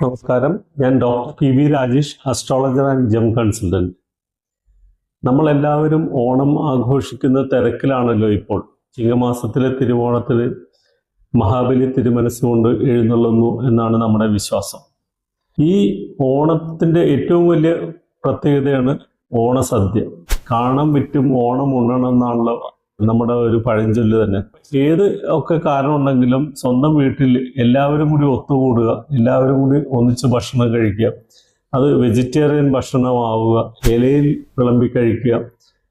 നമസ്കാരം. ഞാൻ doctor P V Rajesh astrologer and gem consultant നമ്മളെല്ലാവരും ഓണം ആഘോഷിക്കുന്ന തിരക്കിലാണല്ലോ ഇപ്പോൾ. ചിങ്ങമാസത്തിലെ തിരുവോണത്തിൽ മഹാബലി തിരുമനസ്സുകൊണ്ട് എഴുന്നള്ളുന്നു എന്നാണ് നമ്മുടെ വിശ്വാസം. ഈ ഓണത്തിന്റെ ഏറ്റവും വലിയ പ്രത്യേകതയാണ് ഓണസദ്യ. കാണം വിറ്റും ഓണം ഉണ്ണണം എന്നാണല്ലോ നമ്മുടെ ഒരു പഴഞ്ചൊല്ല് തന്നെ. ഏത് ഒക്കെ കാരണം ഉണ്ടെങ്കിലും സ്വന്തം വീട്ടിൽ എല്ലാവരും കൂടി ഒത്തുകൂടുക എല്ലാവരും കൂടി ഒന്നിച്ച് ഭക്ഷണം കഴിക്കുക അത് വെജിറ്റേറിയൻ ഭക്ഷണമാവുക ഇലയിൽ വിളമ്പി കഴിക്കുക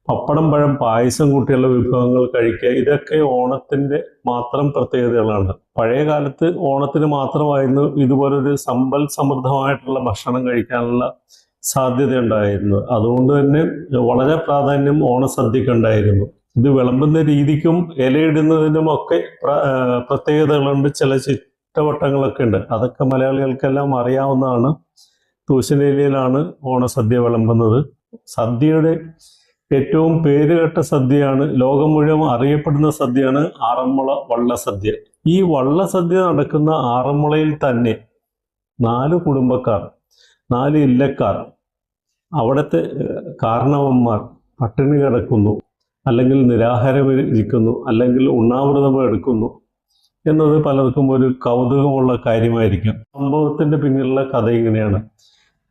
പപ്പടം പഴം പായസം കൂട്ടിയുള്ള വിഭവങ്ങൾ കഴിക്കുക ഇതൊക്കെ ഓണത്തിന്റെ മാത്രം പ്രത്യേകതകളാണ്. പഴയ കാലത്ത് ഓണത്തിന് മാത്രമായിരുന്നു ഇതുപോലൊരു സമ്പൽ സമൃദ്ധമായിട്ടുള്ള ഭക്ഷണം കഴിക്കാനുള്ള സാധ്യത ഉണ്ടായിരുന്നു അതുകൊണ്ട് തന്നെ വളരെ പ്രാധാന്യം ഓണസദ്യക്ക് ഉണ്ടായിരുന്നു. ഇത് വിളമ്പുന്ന രീതിക്കും ഇലയിടുന്നതിനും ഒക്കെ പ്രത്യേകതകളുണ്ട്. ചില ചിട്ടവട്ടങ്ങളൊക്കെ ഉണ്ട്. അതൊക്കെ മലയാളികൾക്കെല്ലാം അറിയാവുന്നതാണ്. തൂശനിലയിലാണ് ഓണസദ്യ വിളമ്പുന്നത്. സദ്യയുടെ ഏറ്റവും പേരുകെട്ട സദ്യയാണ് ലോകം മുഴുവൻ അറിയപ്പെടുന്ന സദ്യയാണ് ആറന്മുള വള്ളസദ്യ. ഈ വള്ളസദ്യ നടക്കുന്ന ആറന്മുളയിൽ തന്നെ നാല് കുടുംബക്കാർ നാല് ഇല്ലക്കാർ അവിടുത്തെ കാരണവന്മാർ പട്ടിണി കിടക്കുന്നു. അല്ലെങ്കിൽ നിരാഹാരം ഇരിക്കുന്നു അല്ലെങ്കിൽ ഉണ്ണാവൃതം എടുക്കുന്നു എന്നത് പലർക്കും ഒരു കൗതുകമുള്ള കാര്യമായിരിക്കും. സംഭവത്തിന്റെ പിന്നിലുള്ള കഥ ഇങ്ങനെയാണ്.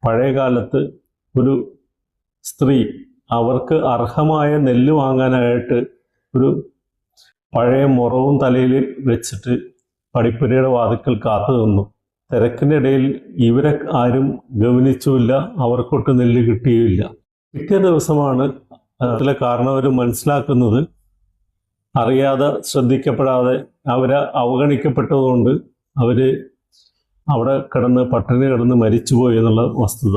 പഴയ കാലത്ത് ഒരു സ്ത്രീ അവർക്ക് അർഹമായ നെല്ല് വാങ്ങാനായിട്ട് ഒരു പഴയ മുറവും തലയിൽ വെച്ചിട്ട് പടിപ്പുരയുടെ വാതിക്കൽ കാത്തു നിന്നു. തിരക്കിനിടയിൽ ഇവരെ ആരും ഗവനിച്ചുമില്ല അവർക്കൊട്ട് നെല്ല് കിട്ടിയുമില്ല. പിറ്റേ ദിവസമാണ് അതിലെ കാരണം അവർ മനസ്സിലാക്കുന്നത് അറിയാതെ ശ്രദ്ധിക്കപ്പെടാതെ അവരെ അവഗണിക്കപ്പെട്ടതുകൊണ്ട് അവർ അവിടെ കിടന്ന് പട്ടിണി കിടന്ന് മരിച്ചുപോയി എന്നുള്ള വസ്തുത.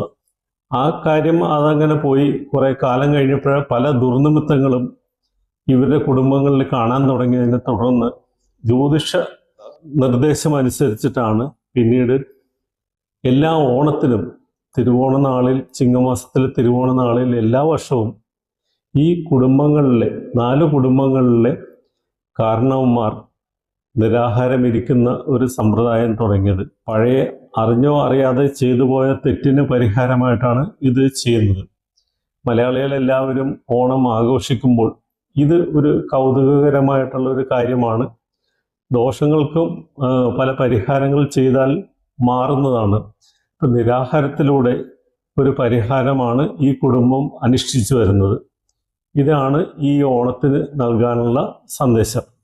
ആ കാര്യം അതങ്ങനെ പോയി കുറേ കാലം കഴിഞ്ഞപ്പോഴേ പല ദുർനിമിത്തങ്ങളും ഇവരുടെ കുടുംബങ്ങളിൽ കാണാൻ തുടങ്ങിയതിനെ തുടർന്ന് ജ്യോതിഷ നിർദ്ദേശം അനുസരിച്ചിട്ടാണ് പിന്നീട് എല്ലാ ഓണത്തിലും തിരുവോണ നാളിൽ ചിങ്ങമാസത്തിലെ തിരുവോണ നാളിൽ എല്ലാ വർഷവും ഈ കുടുംബങ്ങളിലെ നാല് കുടുംബങ്ങളിലെ കാരണവന്മാർ നിരാഹാരമിരിക്കുന്ന ഒരു സമ്പ്രദായം തുടങ്ങിയത്. പഴയ അറിഞ്ഞോ അറിയാതെ ചെയ്തു പോയ തെറ്റിന് പരിഹാരമായിട്ടാണ് ഇത് ചെയ്യുന്നത്. മലയാളികളെല്ലാവരും ഓണം ആഘോഷിക്കുമ്പോൾ ഇത് ഒരു കൗതുകകരമായിട്ടുള്ള ഒരു കാര്യമാണ്. ദോഷങ്ങൾക്കും പല പരിഹാരങ്ങൾ ചെയ്താൽ മാറുന്നതാണ്. ഇപ്പം നിരാഹാരത്തിലൂടെ ഒരു പരിഹാരമാണ് ഈ കുടുംബം അനുഷ്ഠിച്ചു വരുന്നത്. ഇതാണ് ഈ ഓണത്തിന് നൽകാനുള്ള സന്ദേശം.